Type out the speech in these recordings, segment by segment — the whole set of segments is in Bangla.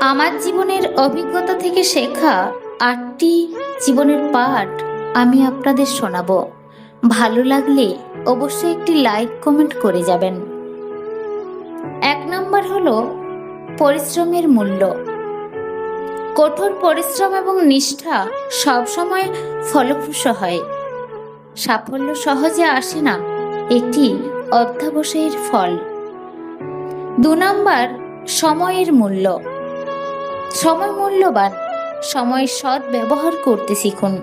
আমার জীবনের অভিজ্ঞতা থেকে শেখা আটটি জীবনের পাঠ আমি আপনাদের শোনাবো। ভালো লাগলে অবশ্যই একটি লাইক, কমেন্ট করে যাবেন। এক নম্বর হলো পরিশ্রমের মূল্য। কঠোর পরিশ্রম এবং নিষ্ঠা সবসময় ফলপ্রসূ হয়। সাফল্য সহজে আসে না একটি অধ্যাবসায়ের ফল। দু নম্বর, সময়ের মূল্য। সময় মূল্যবান, সময় সৎ ব্যবহার করতে শিখুন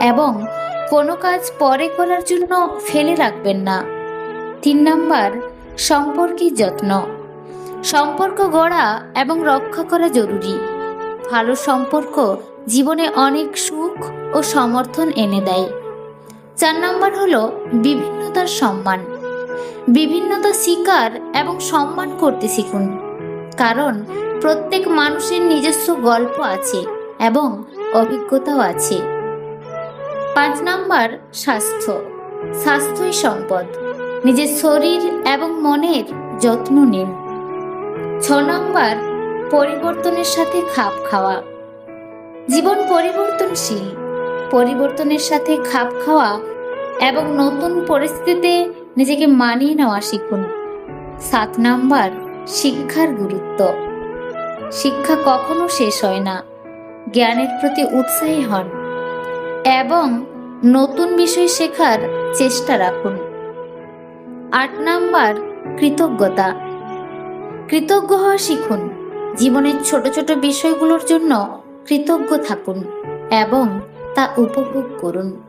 এবং কোনো কাজ পরে করার জন্য ফেলে রাখবেন না। তিন নাম্বার, সম্পর্কের যত্ন। সম্পর্ক গড়া এবং রক্ষা করা জরুরি। ভালো সম্পর্ক জীবনে অনেক সুখ ও সমর্থন এনে দেয়। চার নাম্বার হলো বিভিন্নতার সম্মান। বিভিন্নতা স্বীকার এবং সম্মান করতে শিখুন। কারণ প্রত্যেক মানুষের নিজস্ব গল্প আছে এবং অভিজ্ঞতাও আছে। পাঁচ নাম্বার, স্বাস্থ্য। স্বাস্থ্যই সম্পদ। নিজের শরীর এবং মনের যত্ন নিন। ছ নম্বর, পরিবর্তনের সাথে খাপ খাওয়া। জীবন পরিবর্তনশীল। পরিবর্তনের সাথে খাপ খাওয়া এবং নতুন পরিস্থিতিতে নিজেকে মানিয়ে নেওয়া শিখুন। সাত নাম্বার, শিক্ষার গুরুত্ব। শিক্ষা কখনো শেষ হয় না। জ্ঞানের প্রতি উৎসাহী হন এবং নতুন বিষয় শেখার চেষ্টা রাখুন। আট নাম্বার, কৃতজ্ঞতা। কৃতজ্ঞ হওয়া শিখুন। জীবনের ছোট ছোট বিষয়গুলোর জন্য কৃতজ্ঞ থাকুন এবং তা উপভোগ করুন।